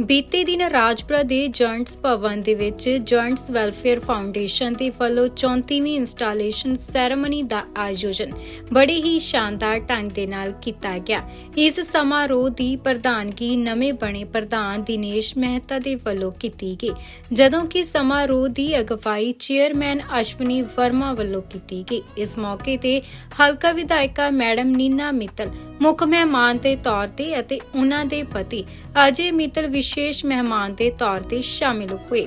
ਬੀਤੇ ਦਿਨ ਰਾਜਪੁਰਾ ਦੇ ਜੁਆਇੰਟਸ ਭਵਨ ਦੇ ਵਿੱਚ ਜੁਆਇੰਟਸ ਵੈਲਫੇਅਰ ਫਾਊਂਡੇਸ਼ਨ ਦੇ ਵੱਲੋਂ 34ਵੀਂ ਇੰਸਟਾਲੇਸ਼ਨ ਸੈਰੇਮਨੀ ਦਾ ਆਯੋਜਨ ਬੜੇ ਹੀ ਸ਼ਾਨਦਾਰ ਢੰਗ ਦੇ ਨਾਲ ਕੀਤਾ ਗਿਆ। ਇਸ ਸਮਾਰੋਹ ਦੀ ਪ੍ਰਧਾਨਗੀ ਨਵੇਂ ਬਣੇ ਪ੍ਰਧਾਨ ਦਿਨੇਸ਼ ਮਹਿਤਾ ਦੇ ਵੱਲੋਂ ਕੀਤੀ ਗਈ, ਜਦੋਂ ਕਿ ਸਮਾਰੋਹ ਦੀ ਅਗਵਾਈ ਚੇਅਰਮੈਨ ਅਸ਼ਵਨੀ ਵਰਮਾ ਵੱਲੋਂ ਕੀਤੀ ਗਈ। ਇਸ ਮੌਕੇ ਤੇ ਹਲਕਾ ਵਿਧਾਇਕਾ ਮੈਡਮ ਨੀਨਾ ਮਿੱਤਲ ਮੁੱਖ ਮਹਿਮਾਨ ਦੇ ਤੌਰ ਤੇ ਅਤੇ ਉਹਨਾਂ ਦੇ ਪਤੀ ਅਜੇ ਮਿੱਤਲ ਵਿਸ਼ੇਸ਼ ਮਹਿਮਾਨ ਦੇ ਤੌਰ ਤੇ ਸ਼ਾਮਿਲ ਹੋਏ।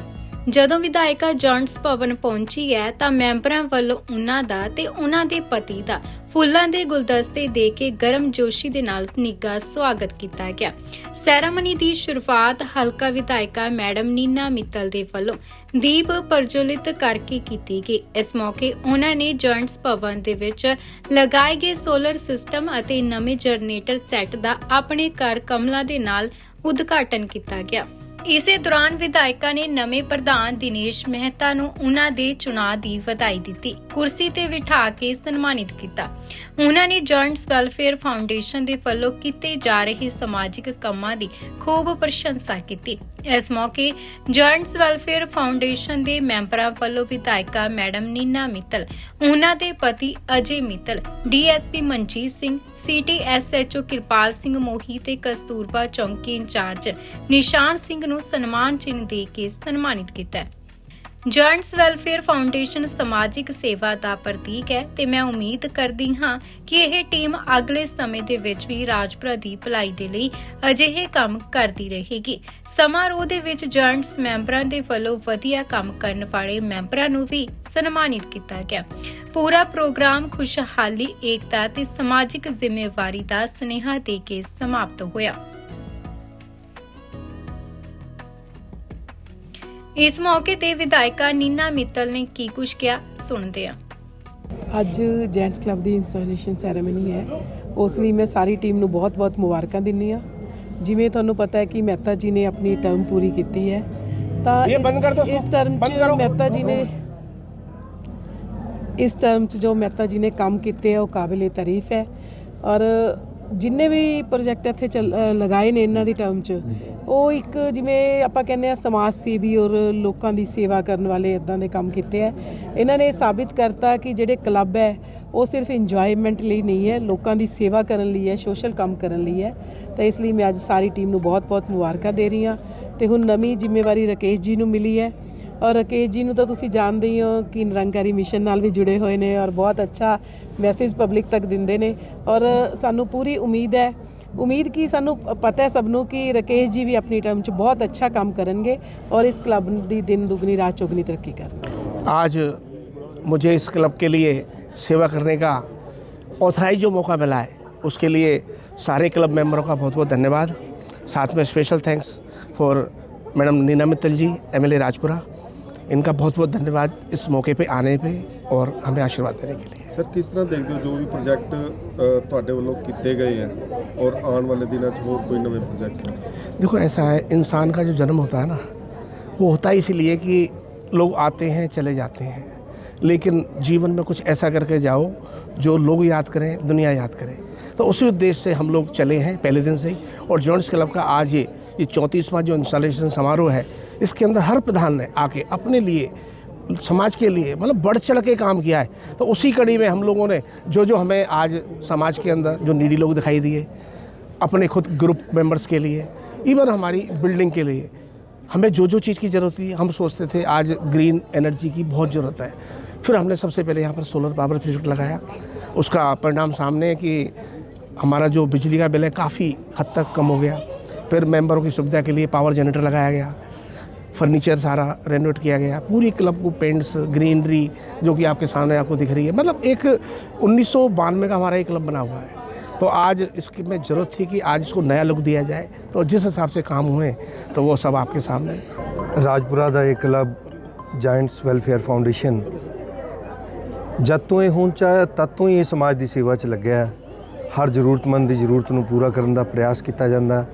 ਜਦੋਂ ਵਿਧਾਇਕਾ ਜੌਨਸ ਭਵਨ ਪਹੁੰਚੀ ਹੈ ਤਾਂ ਮੈਂਬਰਾਂ ਵੱਲੋਂ ਉਹਨਾਂ ਦਾ ਤੇ ਉਹਨਾਂ ਦੇ ਪਤੀ ਦਾ ਫੁੱਲਾਂ ਦੇ ਗੁਲਦਸਤੇ ਦੇ ਕੇ ਗਰਮ ਜੋਸ਼ੀ ਦੇ ਨਾਲ ਨਿੱਘਾ ਸਵਾਗਤ ਕੀਤਾ ਗਿਆ। ਸੈਰਾਮਨੀ ਦੀ ਸ਼ੁਰੂਆਤ ਹਲਕਾ ਵਿਧਾਇਕਾ ਮੈਡਮ ਨੀਨਾ ਮਿੱਤਲ ਦੇ ਵੱਲੋਂ ਦੀਪ ਪ੍ਰਜਵਲਿਤ ਕਰਕੇ ਕੀਤੀ ਗਈ। ਇਸ ਮੌਕੇ ਉਹਨਾਂ ਨੇ ਜੁਆਇੰਟਸ ਭਵਨ ਦੇ ਵਿੱਚ ਲਗਾਏ ਗਏ ਸੋਲਰ ਸਿਸਟਮ ਅਤੇ ਨਵੇਂ ਜਨਰੇਟਰ ਸੈੱਟ ਦਾ ਆਪਣੇ ਘਰ ਕਮਲਾ ਦੇ ਨਾਲ ਉਦਘਾਟਨ ਕੀਤਾ ਗਿਆ। ਇਸੇ ਦੌਰਾਨ ਵਿਧਾਇਕਾਂ ਨੇ ਨਵੇਂ ਪ੍ਰਧਾਨ ਦਿਨੇਸ਼ ਮਹਿਤਾ ਨੂੰ ਉਹਨਾਂ ਦੇ ਚੁਣਾਅ ਦੀ ਵਧਾਈ ਦਿੱਤੀ, ਕੁਰਸੀ ਤੇ ਬਿਠਾ ਕੇ ਸਨਮਾਨਿਤ ਕੀਤਾ। ਉਹਨਾਂ ਨੇ ਜੁਆਇੰਟਸ ਵੈਲਫੇਅਰ ਫਾਊਂਡੇਸ਼ਨ ਦੇ ਵੱਲੋਂ ਕੀਤੇ ਜਾ ਰਹੇ ਸਮਾਜਿਕ ਕੰਮਾਂ ਦੀ ਖੂਬ ਪ੍ਰਸ਼ੰਸਾ ਕੀਤੀ। ਇਸ ਮੌਕੇ ਜੁਆਇੰਟਸ ਵੈਲਫੇਅਰ ਫਾਊਂਡੇਸ਼ਨ ਦੇ ਮੈਂਬਰਾਂ ਵੱਲੋਂ ਵਿਧਾਇਕਾ ਮੈਡਮ ਨੀਨਾ ਮਿੱਤਲ, ਉਹਨਾਂ ਦੇ ਪਤੀ Ajay Mittal, DSP Manjit Singh city SHO Kirpal Singh Mohi ਤੇ ਕਸਤੂਰਬਾ ਚੌਂਕੀ ਇੰਚਾਰਜ ਨਿਸ਼ਾਨ ਸਿੰਘ ਨੂੰ ਸਨਮਾਨ ਚਿੰਨ੍ਹ ਦੇ ਕੇ ਸਨਮਾਨਿਤ ਕੀਤਾ ਜੁਆਇੰਟਸ ਵੈਲਫੇਅਰ ਫਾਊਂਡੇਸ਼ਨ ਸਮਾਜਿਕ ਸੇਵਾ ਦਾ ਪ੍ਰਤੀਕ ਹੈ ਤੇ ਮੈਂ ਉਮੀਦ ਕਰਦੀ ਹਾਂ ਕਿ ਇਹ ਟੀਮ ਅਗਲੇ ਸਮੇਂ ਦੇ ਵਿੱਚ ਵੀ ਰਾਜਪੁਰਾ ਦੀ ਭਲਾਈ ਦੇ ਲਈ ਅਜਿਹੇ ਕੰਮ ਕਰਦੀ ਰਹੇਗੀ। ਸਮਾਰੋਹ ਦੇ ਵਿੱਚ ਜੁਆਇੰਟਸ ਮੈਂਬਰਾਂ ਦੇ ਵੱਲੋਂ ਵਧੀਆ ਕੰਮ ਕਰਨ ਵਾਲੇ ਮੈਂਬਰਾਂ ਨੂੰ ਵੀ ਸਨਮਾਨਿਤ ਕੀਤਾ ਗਿਆ। ਪੂਰਾ ਪ੍ਰੋਗਰਾਮ ਖੁਸ਼ਹਾਲੀ, ਏਕਤਾ ਤੇ ਸਮਾਜਿਕ ਜ਼ਿੰਮੇਵਾਰੀ ਦਾ ਸੁਨੇਹਾ ਦੇ ਕੇ ਸਮਾਪਤ ਹੋਇਆ। ਇਸ ਮੌਕੇ ਤੇ ਵਿਧਾਇਕਾ ਨੀਨਾ ਮਿੱਤਲ ਨੇ ਕੀ ਕੁਝ ਕਿਹਾ ਸੁਣਦੇ ਹਾਂ। ਅੱਜ ਜੈਂਟਸ ਕਲੱਬ ਦੀ ਇੰਸਟਾਲੇਸ਼ਨ ਸੈਰੇਮਨੀ ਹੈ। ਉਸ ਲਈ ਮੈਂ ਸਾਰੀ ਟੀਮ ਨੂੰ ਬਹੁਤ-ਬਹੁਤ ਮੁਬਾਰਕਾਂ ਦਿੰਨੀ ਆ ਜਿਵੇਂ ਤੁਹਾਨੂੰ ਪਤਾ ਹੈ ਕਿ ਮਹਿਤਾ ਜੀ ਨੇ ਆਪਣੀ ਟਰਮ ਪੂਰੀ ਕੀਤੀ ਹੈ। ਤਾਂ ਇਸ- ਟਰਮ 'ਚ। ਮਹਿਤਾ ਜੀ ਨੇ ਇਸ ਟਰਮ 'ਚ ਜੋ ਮਹਿਤਾ ਜੀ ਨੇ ਕੰਮ ਕੀਤੇ ਆ ਉਹ ਕਾਬਿਲੇ ਤਾਰੀਫ ਹੈ। ਔਰ ਜਿੰਨੇ ਵੀ ਪ੍ਰੋਜੈਕਟ ਇੱਥੇ ਲਗਾਏ ਨੇ ਇਹਨਾਂ ਦੀ ਟਰਮ 'ਚ ਉਹ ਇੱਕ ਜਿਵੇਂ ਆਪਾਂ ਕਹਿੰਦੇ ਆ ਸਮਾਜ ਸੇਵੀ ਔਰ ਲੋਕਾਂ ਦੀ ਸੇਵਾ ਕਰਨ ਵਾਲੇ ਇਦਾਂ ਦੇ ਕੰਮ ਕੀਤੇ ਆ। ਇਹਨਾਂ ਨੇ ਸਾਬਿਤ ਕਰਤਾ ਕਿ ਜਿਹੜੇ ਕਲੱਬ ਹੈ, ਉਹ ਸਿਰਫ ਇੰਜੋਇਮੈਂਟ ਲਈ ਨਹੀਂ ਹੈ, ਲੋਕਾਂ ਦੀ ਸੇਵਾ ਕਰਨ ਲਈ ਹੈ ਸੋਸ਼ਲ ਕੰਮ ਕਰਨ ਲਈ ਹੈ। ਤਾਂ ਇਸ ਲਈ ਮੈਂ ਅੱਜ ਸਾਰੀ ਟੀਮ ਨੂੰ ਬਹੁਤ-ਬਹੁਤ ਮੁਬਾਰਕਾਂ ਦੇ ਰਹੀ ਹਾਂ। ਤੇ ਹੁਣ ਨਵੀਂ ਜ਼ਿੰਮੇਵਾਰੀ ਰਾਕੇਸ਼ ਜੀ ਨੂੰ ਮਿਲੀ ਹੈ। ਔਰ ਰਾਕੇਸ਼ ਜੀ ਨੂੰ ਤਾਂ ਤੁਸੀਂ ਜਾਣਦੇ ਹੀ ਹੋ ਕਿ ਨਿਰੰਕਾਰੀ ਮਿਸ਼ਨ ਨਾਲ ਵੀ ਜੁੜੇ ਹੋਏ ਨੇ ਔਰ ਬਹੁਤ ਅੱਛਾ ਮੈਸੇਜ ਪਬਲਿਕ ਤੱਕ ਦਿੰਦੇ ਨੇ। ਔਰ ਸਾਨੂੰ ਪੂਰੀ ਉਮੀਦ ਹੈ ਉਮੀਦ ਕੀ ਸਾਨੂੰ ਪ- ਪਤਾ ਹੈ ਸਭ ਨੂੰ ਕਿ ਰਾਕੇਸ਼ ਜੀ ਵੀ ਆਪਣੀ ਟਰਮ 'ਚ ਬਹੁਤ ਅੱਛਾ ਕੰਮ ਕਰਨਗੇ ਔਰ ਇਸ ਕਲੱਬ ਦੀ ਦਿਨ ਦੁਗਣੀ ਰਾਤ ਚੌਗਣੀ ਤਰੱਕੀ ਕਰਨਗੇ आज मुझे इस क्लब के लिए सेवा करने का ऑथराइज जो मौका मिला है उसके लिए सारे क्लब मेंबरों का बहुत बहुत धन्यवाद साथ में special thanks for madam Neena Mittal ji MLA Rajpura इनका बहुत बहुत धन्यवाद इस मौके पे आने पे और हमें आशीर्वाद देने के लिए ਸਰ ਕਿਸ ਤਰ੍ਹਾਂ ਦੇਖਦੇ ਹੋ ਜੋ ਵੀ ਪ੍ਰੋਜੈਕਟ ਅ, ਤੁਹਾਡੇ ਵੱਲੋਂ ਕੀਤੇ ਗਏ ਹੈ ਔਰ ਆਉਣ ਵਾਲੇ ਦਿਨਾਂ 'ਚ ਹੋਰ ਕੋਈ ਨਵੇਂ ਪ੍ਰੋਜੈਕਟ देखो ऐसा है इंसान का जो जन्म होता है ना वो होता है इसीलिए कि लोग आते हैं चले जाते हैं लेकिन जीवन में कुछ ऐसा करके जाओ जो लोग याद करें दुनिया याद करे तो उसी उद्देश्य से हम लोग चले हैं पहले दिन से ही और जॉइंट्स क्लब का आज ये ये चौंतीसवां जो इंस्टॉलेशन समारोह है, इसके अंदर हर प्रधान ने आके अपने लिए, समाज के लिए मतलब बढ़ चढ़ के काम किया है। तो उसी कड़ी में हम लोगों ने जो जो हमें आज समाज के अंदर जो नीडी लोग दिखाई दिए, अपने खुद ग्रुप मेंबर्स के लिए इवन हमारी बिल्डिंग के लिए, हमें जो जो चीज़ की ज़रूरत थी, हम सोचते थे आज ग्रीन एनर्जी की बहुत ज़रूरत है। फिर हमने सबसे पहले यहाँ पर सोलर पावर प्रोजेक्ट लगाया। उसका परिणाम सामने कि हमारा जो बिजली का बिल है, काफ़ी हद तक कम हो गया। फिर मेंबरों की सुविधा के लिए पावर जनरेटर लगाया गया फर्नीचर सारा रेनोवेट किया गया पूरी क्लब को पेंट्स ग्रीनरी जो कि आपके सामने आपको दिख रही है मतलब एक उन्नीस का हमारा एक क्लब बना हुआ है तो आज इसकी में ज़रूरत थी कि आज इसको नया लुक दिया जाए तो जिस हिसाब से काम हुए तो वो सब आपके सामने ਰਾਜਪੁਰਾ ਦਾ ਇਹ ਕਲੱਬ ਜਾਇੰਟਸ ਵੈਲਫੇਅਰ ਫਾਊਂਡੇਸ਼ਨ ਜਦ ਤੋਂ ਇਹ ਹੁਣ ਚਾਹ ਤਦ ਤੋਂ ਹੀ ਇਹ ਸਮਾਜ ਦੀ ਸੇਵਾ 'ਚ ਲੱਗਿਆ ਹੈ। ਹਰ ਜ਼ਰੂਰਤਮੰਦ ਦੀ ਜ਼ਰੂਰਤ ਨੂੰ ਪੂਰਾ ਕਰਨ ਦਾ ਪ੍ਰਯਾਸ ਕੀਤਾ ਜਾਂਦਾ ਹੈ।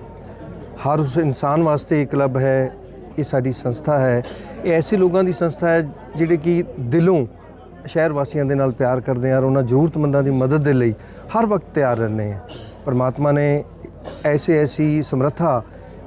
ਹਰ ਉਸ ਇਨਸਾਨ ਵਾਸਤੇ ਇਹ ਕਲੱਬ ਹੈ, ਇਹ ਸਾਡੀ ਸੰਸਥਾ ਹੈ। ਇਹ ਐਸੇ ਲੋਕਾਂ ਦੀ ਸੰਸਥਾ ਹੈ ਜਿਹੜੇ ਕਿ ਦਿਲੋਂ ਸ਼ਹਿਰ ਵਾਸੀਆਂ ਦੇ ਨਾਲ ਪਿਆਰ ਕਰਦੇ ਆ ਔਰ ਉਹਨਾਂ ਜ਼ਰੂਰਤਮੰਦਾਂ ਦੀ ਮਦਦ ਦੇ ਲਈ ਹਰ ਵਕਤ ਤਿਆਰ ਰਹਿੰਦੇ ਆ। ਪਰਮਾਤਮਾ ਨੇ ਐਸੇ ਐਸੀ ਸਮਰੱਥਾ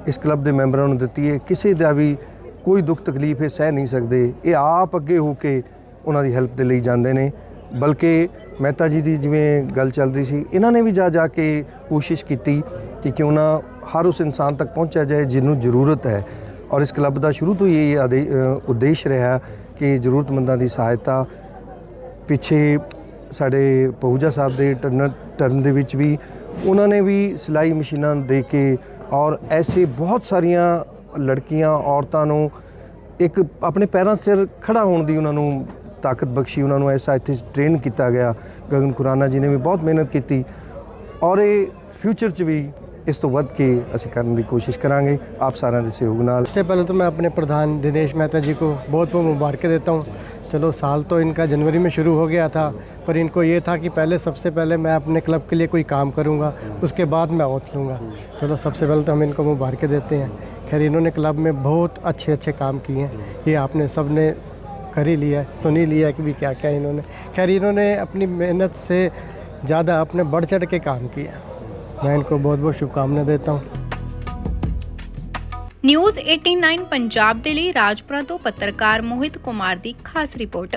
ਇਸ ਕਲੱਬ ਦੇ ਮੈਂਬਰਾਂ ਨੂੰ ਦਿੱਤੀ ਹੈ, ਕਿਸੇ ਦਾ ਵੀ ਕੋਈ ਦੁੱਖ ਤਕਲੀਫ ਇਹ ਸਹਿ ਨਹੀਂ ਸਕਦੇ। ਇਹ ਆਪ ਅੱਗੇ ਹੋ ਕੇ ਉਹਨਾਂ ਦੀ ਹੈਲਪ ਦੇ ਲਈ ਜਾਂਦੇ ਨੇ। ਬਲਕਿ ਮਹਿਤਾ ਜੀ ਦੀ ਜਿਵੇਂ ਗੱਲ ਚੱਲ ਰਹੀ ਸੀ, ਇਹਨਾਂ ਨੇ ਵੀ ਜਾ ਜਾ ਕੇ ਕੋਸ਼ਿਸ਼ ਕੀਤੀ ਕਿ ਕਿਉਂ ਨਾ ਹਰ ਉਸ ਇਨਸਾਨ ਤੱਕ ਪਹੁੰਚਿਆ ਜਾਏ ਜਿਹਨੂੰ ਜ਼ਰੂਰਤ ਹੈ। ਔਰ ਇਸ ਕਲੱਬ ਦਾ ਸ਼ੁਰੂ ਤੋਂ ਹੀ ਇਹ ਆਦੇ- ਉਦੇਸ਼ ਰਿਹਾ ਕਿ ਜ਼ਰੂਰਤਮੰਦਾਂ ਦੀ ਸਹਾਇਤਾ ਪਿੱਛੇ ਸਾਡੇ ਪਹੂਜਾ ਸਾਹਿਬ ਦੇ ਟਰਨ ਟਰਨ ਦੇ ਵਿੱਚ ਵੀ ਉਹਨਾਂ ਨੇ ਵੀ ਸਿਲਾਈ ਮਸ਼ੀਨਾਂ ਦੇ ਕੇ ਔਰ ਐਸੇ ਬਹੁਤ ਸਾਰੀਆਂ ਲੜਕੀਆਂ, ਔਰਤਾਂ ਨੂੰ ਇੱਕ ਆਪਣੇ ਪੈਰਾਂ ਸਿਰ ਖੜਾ ਹੋਣ ਦੀ ਉਹਨਾਂ ਨੂੰ ਤਾਕਤ ਬਖਸ਼ੀ, ਉਹਨਾਂ ਨੂੰ ਐਸਾ ਇੱਥੇ ਟ੍ਰੇਨ ਕੀਤਾ ਗਿਆ। ਗਗਨ ਖੁਰਾਨਾ ਜੀ ਨੇ ਵੀ ਬਹੁਤ ਮਿਹਨਤ ਕੀਤੀ। ਔਰ ਇਹ ਫਿਊਚਰ 'ਚ ਵੀ ਇਸ ਤੋਂ ਵੱਧ ਕੇ ਅਸੀਂ ਕਰਨ ਦੀ ਕੋਸ਼ਿਸ਼ ਕਰਾਂਗੇ ਆਪ ਸਾਰਿਆਂ ਦੇ ਸਹਿਯੋਗ ਨਾਲ सबसे पहले तो मैं अपने प्रधान दिनेश मेहता जी को बहुत बहुत मुबारकें देता हूँ चलो साल तो इनका जनवरी में शुरू हो गया था पर इनको ये था कि पहले सबसे पहले मैं अपने क्लब के लिए कोई काम करूँगा उसके बाद मैं ओथ लूँगा चलो सबसे पहले तो हम इनको मुबारकें देते हैं खैर इन्होंने क्लब में बहुत अच्छे अच्छे काम किए हैं ये आपने सब ने कर ही लिया है सुन ही लिया है कि भी क्या क्या इन्होंने खैर इन्होंने अपनी मेहनत से ज़्यादा अपने बढ़ चढ़ के काम किया मैं इनको बहुत बहुत शुभकामनाएं देता हूँ ਨਿਊਜ਼ 89 ਪੰਜਾਬ ਦੇ ਲਈ ਰਾਜਪੁਰਾ ਤੋਂ ਪੱਤਰਕਾਰ ਮੋਹਿਤ ਕੁਮਾਰ ਦੀ ਖਾਸ ਰਿਪੋਰਟ